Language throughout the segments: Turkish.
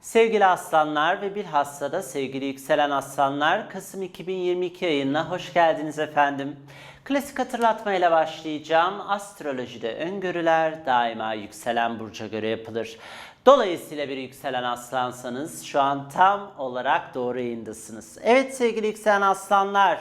Sevgili aslanlar ve bilhassa da sevgili yükselen aslanlar Kasım 2022 ayına hoş geldiniz efendim. Klasik hatırlatmayla başlayacağım. Astrolojide öngörüler daima yükselen burca göre yapılır. Dolayısıyla bir yükselen aslansanız şu an tam olarak doğru yayındasınız. Evet sevgili yükselen aslanlar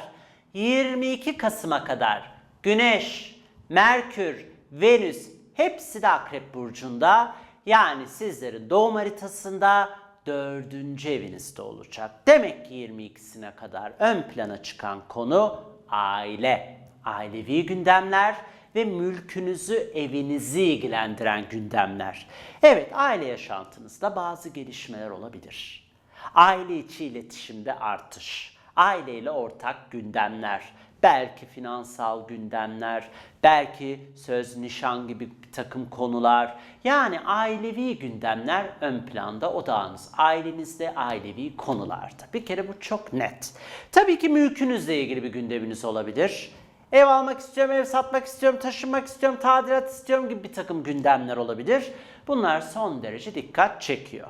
22 Kasım'a kadar Güneş, Merkür, Venüs hepsi de Akrep Burcu'nda. Yani sizlerin doğum haritasında dördüncü evinizde olacak. Demek ki 22'sine kadar ön plana çıkan konu aile, ailevi gündemler ve mülkünüzü, evinizi ilgilendiren gündemler. Evet, aile yaşantınızda bazı gelişmeler olabilir. Aile içi iletişimde artış, aileyle ortak gündemler, belki finansal gündemler, belki söz nişan gibi bir takım konular. Yani ailevi gündemler ön planda odağınız. Ailenizde ailevi konularda. Bir kere bu çok net. Tabii ki mülkünüzle ilgili bir gündeminiz olabilir. Ev almak istiyorum, ev satmak istiyorum, taşınmak istiyorum, tadilat istiyorum gibi bir takım gündemler olabilir. Bunlar son derece dikkat çekiyor.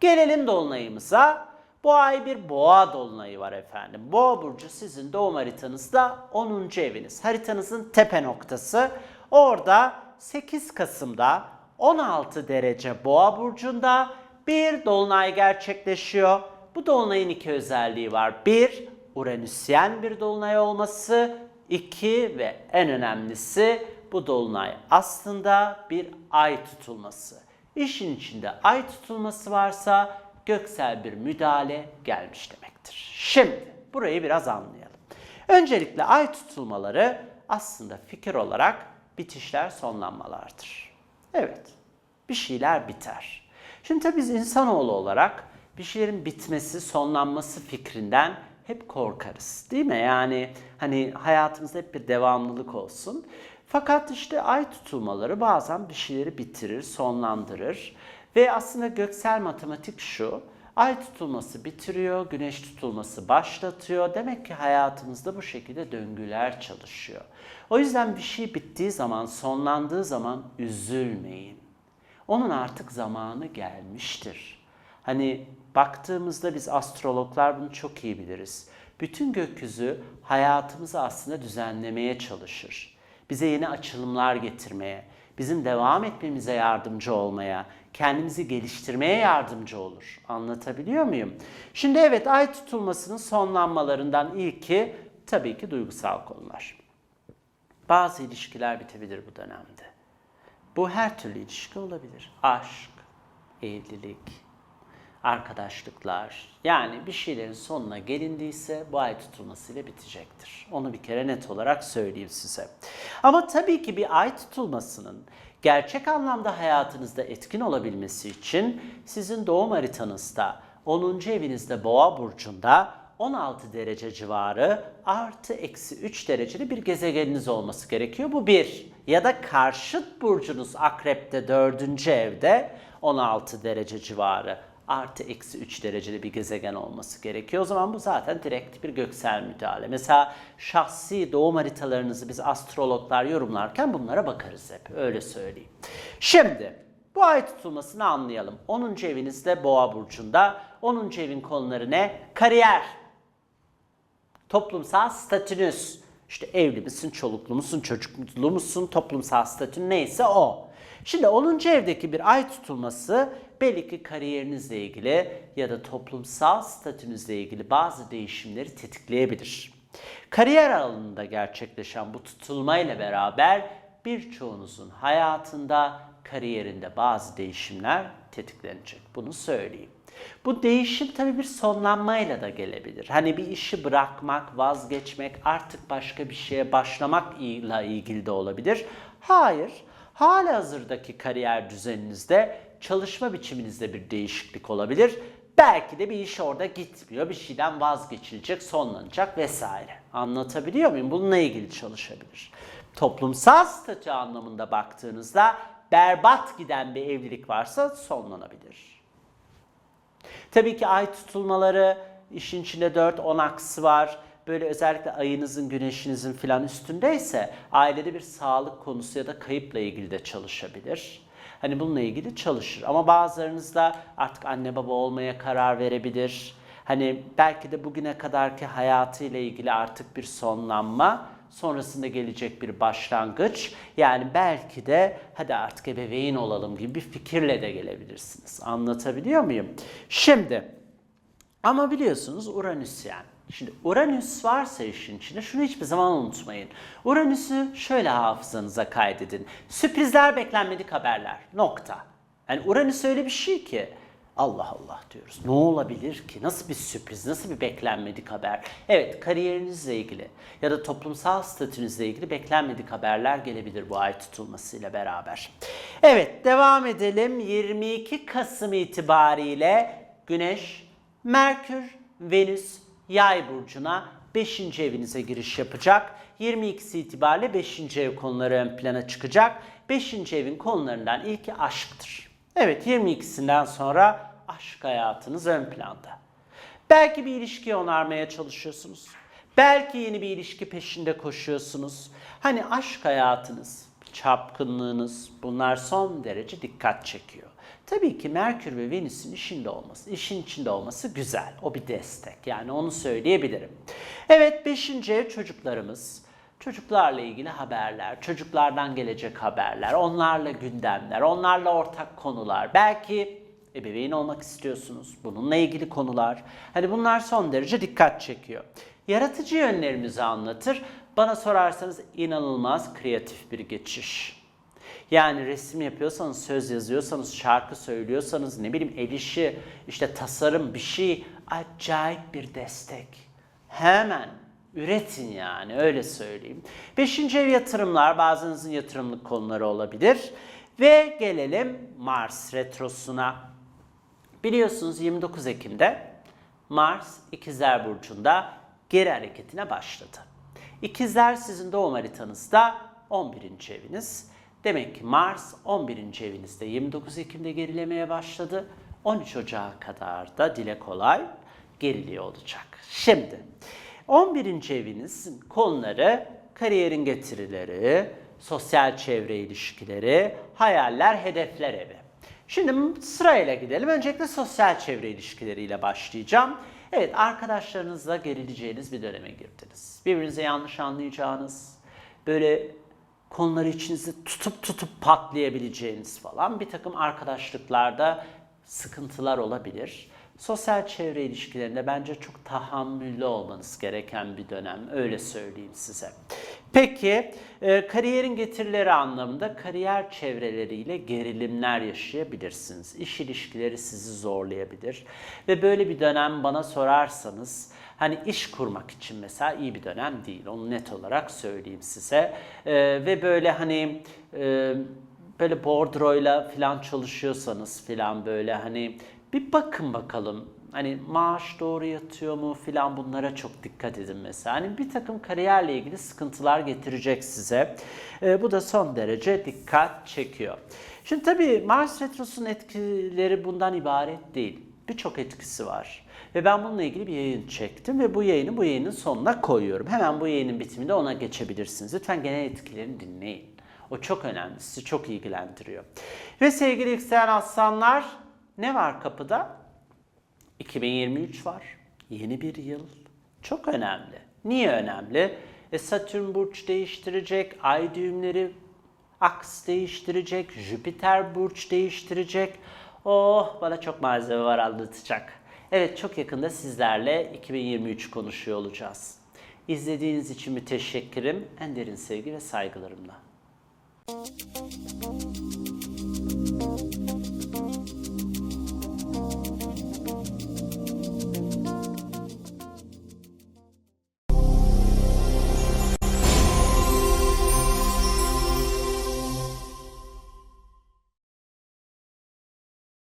Gelelim dolunayımıza. Bu ay bir boğa dolunayı var efendim. Boğa burcu sizin doğum haritanızda 10. eviniz. Haritanızın tepe noktası. Orada 8 Kasım'da 16 derece boğa burcunda bir dolunay gerçekleşiyor. Bu dolunayın iki özelliği var. Bir, Uranüsyen bir dolunay olması. İki ve en önemlisi bu dolunay aslında bir ay tutulması. İşin içinde ay tutulması varsa göksel bir müdahale gelmiş demektir. Şimdi burayı biraz anlayalım. Öncelikle ay tutulmaları aslında fikir olarak bitişler sonlanmalardır. Evet, bir şeyler biter. Şimdi tabii biz insanoğlu olarak bir şeylerin bitmesi, sonlanması fikrinden hep korkarız. Değil mi? Yani hani hayatımızda hep bir devamlılık olsun. Fakat işte ay tutulmaları bazen bir şeyleri bitirir, sonlandırır. Ve aslında göksel matematik şu. Ay tutulması bitiriyor, güneş tutulması başlatıyor. Demek ki hayatımızda bu şekilde döngüler çalışıyor. O yüzden bir şey bittiği zaman, sonlandığı zaman üzülmeyin. Onun artık zamanı gelmiştir. Hani baktığımızda biz astrologlar bunu çok iyi biliriz. Bütün gökyüzü hayatımızı aslında düzenlemeye çalışır. Bize yeni açılımlar getirmeye, bizim devam etmemize yardımcı olmaya, kendimizi geliştirmeye yardımcı olur. Anlatabiliyor muyum? Şimdi evet ay tutulmasının sonlanmalarından ilki tabii ki duygusal konular. Bazı ilişkiler bitebilir bu dönemde. Bu her türlü ilişki olabilir. Aşk, evlilik, arkadaşlıklar. Yani bir şeylerin sonuna gelindiyse bu ay tutulmasıyla bitecektir. Onu bir kere net olarak söyleyeyim size. Ama tabii ki bir ay tutulmasının gerçek anlamda hayatınızda etkin olabilmesi için sizin doğum haritanızda 10. evinizde boğa burcunda 16 derece civarı artı eksi 3 dereceli bir gezegeniniz olması gerekiyor. Bu bir. Ya da karşıt burcunuz akrepte 4. evde 16 derece civarı artı eksi 3 dereceli bir gezegen olması gerekiyor. O zaman bu zaten direkt bir göksel müdahale. Mesela şahsi doğum haritalarınızı biz astrologlar yorumlarken bunlara bakarız hep. Öyle söyleyeyim. Şimdi bu ay tutulmasını anlayalım. 10. evinizde boğa burcunda. 10. evin konuları ne? Kariyer, toplumsal statünüz. İşte evli misin, çoluklu musun, çocuklu musun, toplumsal statün neyse o. Şimdi 10. evdeki bir ay tutulması belli ki kariyerinizle ilgili ya da toplumsal statünüzle ilgili bazı değişimleri tetikleyebilir. Kariyer alanında gerçekleşen bu tutulmayla beraber birçoğunuzun hayatında, kariyerinde bazı değişimler tetiklenecek. Bunu söyleyeyim. Bu değişim tabii bir sonlanmayla da gelebilir. Hani bir işi bırakmak, vazgeçmek, artık başka bir şeye başlamakla ilgili de olabilir. Hayır, hala hazırdaki kariyer düzeninizde, çalışma biçiminizde bir değişiklik olabilir. Belki de bir iş orada gitmiyor, bir şeyden vazgeçilecek, sonlanacak vesaire. Anlatabiliyor muyum? Bununla ilgili çalışabilir. Toplumsal statü anlamında baktığınızda berbat giden bir evlilik varsa sonlanabilir. Tabii ki ay tutulmaları, işin içinde 4-10 aksı var. Böyle özellikle ayınızın, güneşinizin filan üstündeyse ailede bir sağlık konusu ya da kayıpla ilgili de çalışabilir. Hani bununla ilgili çalışır. Ama bazılarınız da artık anne baba olmaya karar verebilir. Hani belki de bugüne kadarki hayatıyla ilgili artık bir sonlanma, sonrasında gelecek bir başlangıç. Yani belki de hadi artık ebeveyn olalım gibi bir fikirle de gelebilirsiniz. Anlatabiliyor muyum? Şimdi ama biliyorsunuz Uranüsyen. Şimdi Uranüs varsa işin içinde şunu hiçbir zaman unutmayın. Uranüs'ü şöyle hafızanıza kaydedin. Sürprizler beklenmedik haberler. Nokta. Yani Uranüs öyle bir şey ki Allah Allah diyoruz. Ne olabilir ki? Nasıl bir sürpriz, nasıl bir beklenmedik haber? Evet, kariyerinizle ilgili ya da toplumsal statünüzle ilgili beklenmedik haberler gelebilir bu ay tutulmasıyla beraber. Evet, devam edelim. 22 Kasım itibariyle Güneş, Merkür, Venüs, Yay burcuna 5. evinize giriş yapacak. 22'si itibariyle 5. ev konuları ön plana çıkacak. 5. evin konularından ilki aşktır. Evet 22'sinden sonra aşk hayatınız ön planda. Belki bir ilişkiyi onarmaya çalışıyorsunuz. Belki yeni bir ilişki peşinde koşuyorsunuz. Hani aşk hayatınız, çapkınlığınız bunlar son derece dikkat çekiyor. Tabii ki Merkür ve Venüs'ün işinde olması, işin içinde olması güzel. O bir destek. Yani onu söyleyebilirim. Evet 5. ev çocuklarımız. Çocuklarla ilgili haberler, çocuklardan gelecek haberler, onlarla gündemler, onlarla ortak konular. Belki ebeveyn olmak istiyorsunuz. Bununla ilgili konular. Hani bunlar son derece dikkat çekiyor. Yaratıcı yönlerimizi anlatır. Bana sorarsanız inanılmaz kreatif bir geçiş. Yani resim yapıyorsanız, söz yazıyorsanız, şarkı söylüyorsanız, ne bileyim el işi, işte tasarım bir şey acayip bir destek. Hemen üretin yani öyle söyleyeyim. Beşinci ev yatırımlar bazınızın yatırımlık konuları olabilir. Ve gelelim Mars retrosuna. Biliyorsunuz 29 Ekim'de Mars İkizler Burcu'nda geri hareketine başladı. İkizler sizin doğum haritanızda 11. eviniz. Demek ki Mars 11. evinizde 29 Ekim'de gerilemeye başladı. 13 Ocağı kadar da dile kolay geriliyor olacak. Şimdi 11. evinizin konuları kariyerin getirileri, sosyal çevre ilişkileri, hayaller, hedefler evi. Şimdi sırayla gidelim. Öncelikle sosyal çevre ilişkileriyle başlayacağım. Evet, arkadaşlarınızla gerileceğiniz bir döneme girdiniz. Birbirinize yanlış anlayacağınız, böyle konuları içinizde tutup tutup patlayabileceğiniz falan bir takım arkadaşlıklarda sıkıntılar olabilir. Sosyal çevre ilişkilerinde bence çok tahammüllü olmanız gereken bir dönem. Öyle söyleyeyim size. Peki e, kariyerin getirileri anlamında kariyer çevreleriyle gerilimler yaşayabilirsiniz. İş ilişkileri sizi zorlayabilir. Ve böyle bir dönem bana sorarsanız hani iş kurmak için mesela iyi bir dönem değil. Onu net olarak söyleyeyim size. E, ve böyle hani... E, böyle bordroyla falan çalışıyorsanız falan böyle hani bir bakın bakalım. Hani maaş doğru yatıyor mu filan bunlara çok dikkat edin mesela. Hani bir takım kariyerle ilgili sıkıntılar getirecek size. E, bu da son derece dikkat çekiyor. Şimdi tabii Mars Retrosu'nun etkileri bundan ibaret değil. Birçok etkisi var. Ve ben bununla ilgili bir yayın çektim ve bu yayını bu yayının sonuna koyuyorum. Hemen bu yayının bitiminde ona geçebilirsiniz. Lütfen genel etkilerini dinleyin. O çok önemli, sizi çok ilgilendiriyor. Ve sevgili yükselen aslanlar ne var kapıda? 2023 var. Yeni bir yıl. Çok önemli. Niye önemli? E Satürn burç değiştirecek, ay düğümleri aks değiştirecek, Jüpiter burç değiştirecek. Oh bana çok malzeme var anlatacak. Evet çok yakında sizlerle 2023 konuşuyor olacağız. İzlediğiniz için müteşekkirim. En derin sevgi ve saygılarımla.